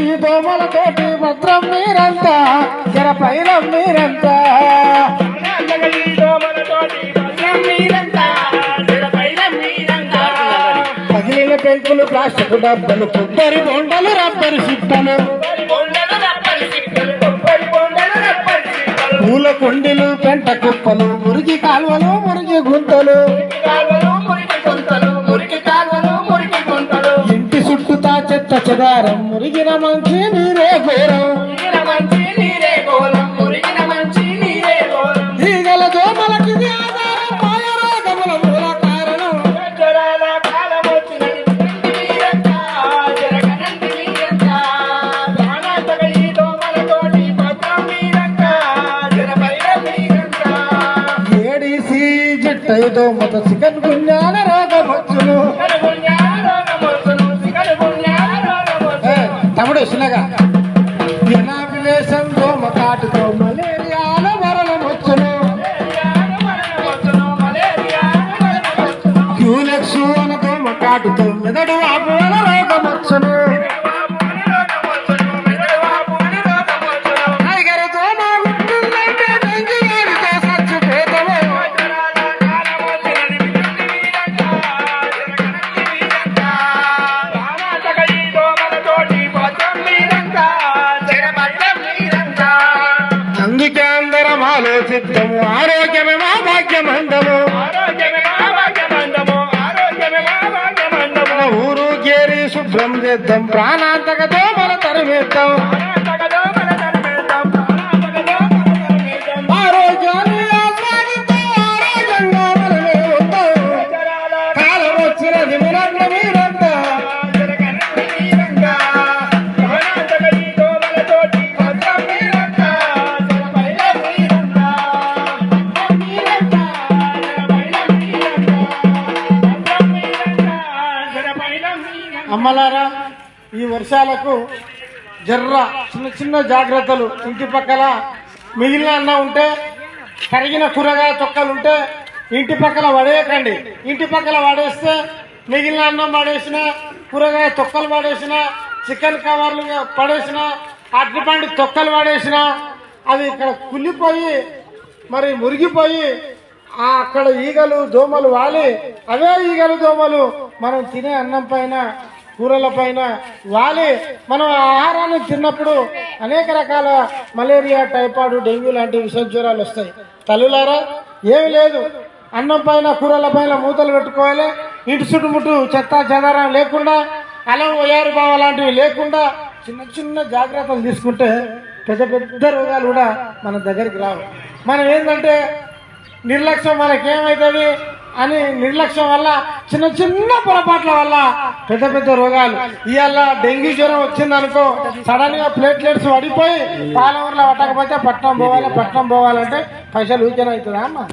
ఈ దోమలతోటి భద్రం మీరంతా జర పైన మీరంతా పగిలిన పెంకులు ప్లాస్టిక్ డబ్బలు కొబ్బరి బొండలు రబ్బరు సిట్టలు పూల కుండీలు పెంట కుప్పలు మురికి కాలువలు మురికి గుంతలు. ఇంటి చుట్టూతా చెత్త చెదారం మురిగిన మంచి జట్టై దోమత చికెన్ గుణ్యాన రోగం వచ్చును ఏ, తమ్ముడు చిన్నగా ఎనాబిలేషన్ దోమ కాటుతో మలేరియాల మరణం వచ్చును క్యూలెక్స్ అన దోమ మెదడు ఆపుల అందుకే అందరం ఆలోచిద్దాము. ఆరోగ్యమే మా భాగ్యమందము మన ఊరు గేరి శుభ్రం చేద్దాం. ప్రాణాంతక దోమల తరిమేద్దాం. అమ్మలారా ఈ వర్షాలకు జర్ర చిన్న చిన్న జాగ్రత్తలు ఇంటి పక్కల మిగిలిన అన్న ఉంటే కరిగిన కూరగాయ తొక్కలు ఉంటే ఇంటి పక్కల పడేయకండి ఇంటి పక్కల పడేస్తే మిగిలిన అన్నం పడేసిన కూరగాయ తొక్కలు పడేసిన చికెన్ కవర్లు పడేసిన అరటిపండు తొక్కలు పడేసిన అది ఇక్కడ కుళ్ళిపోయి మరి మురిగిపోయి అక్కడ ఈగలు దోమలు వాలి అవే ఈగలు దోమలు మనం తినే అన్నం పైన కూరల పైన వాలి. మనం ఆహారాన్ని తిన్నప్పుడు అనేక రకాల మలేరియా టైఫాయిడ్ డెంగ్యూ లాంటి విష జ్వరాలు వస్తాయి. తల్లులారా ఏమి లేదు. అన్నం పైన కూరల పైన మూతలు పెట్టుకోవాలి. ఇటు చుట్టుముట్టు చెత్త చెదారం లేకుండా అలం వయారు బావ లాంటివి లేకుండా చిన్న చిన్న జాగ్రత్తలు తీసుకుంటే పెద్ద పెద్ద రోగాలు కూడా మన దగ్గరికి రావు. మనం ఏంటంటే నిర్లక్ష్యం మనకేమవుతుంది అని నిర్లక్ష్యం వల్ల చిన్న చిన్న పొరపాట్ల వల్ల పెద్ద పెద్ద రోగాలు. ఇవాళ డెంగ్యూ జ్వరం వచ్చిందనుకో సడన్గా ప్లేట్లెట్స్ పడిపోయి పాలవూరులో పట్టకపోతే పట్నం పోవాలి పట్నం పోవాలంటే పైసలు ఊరికేనా అవుతుందా అమ్మా?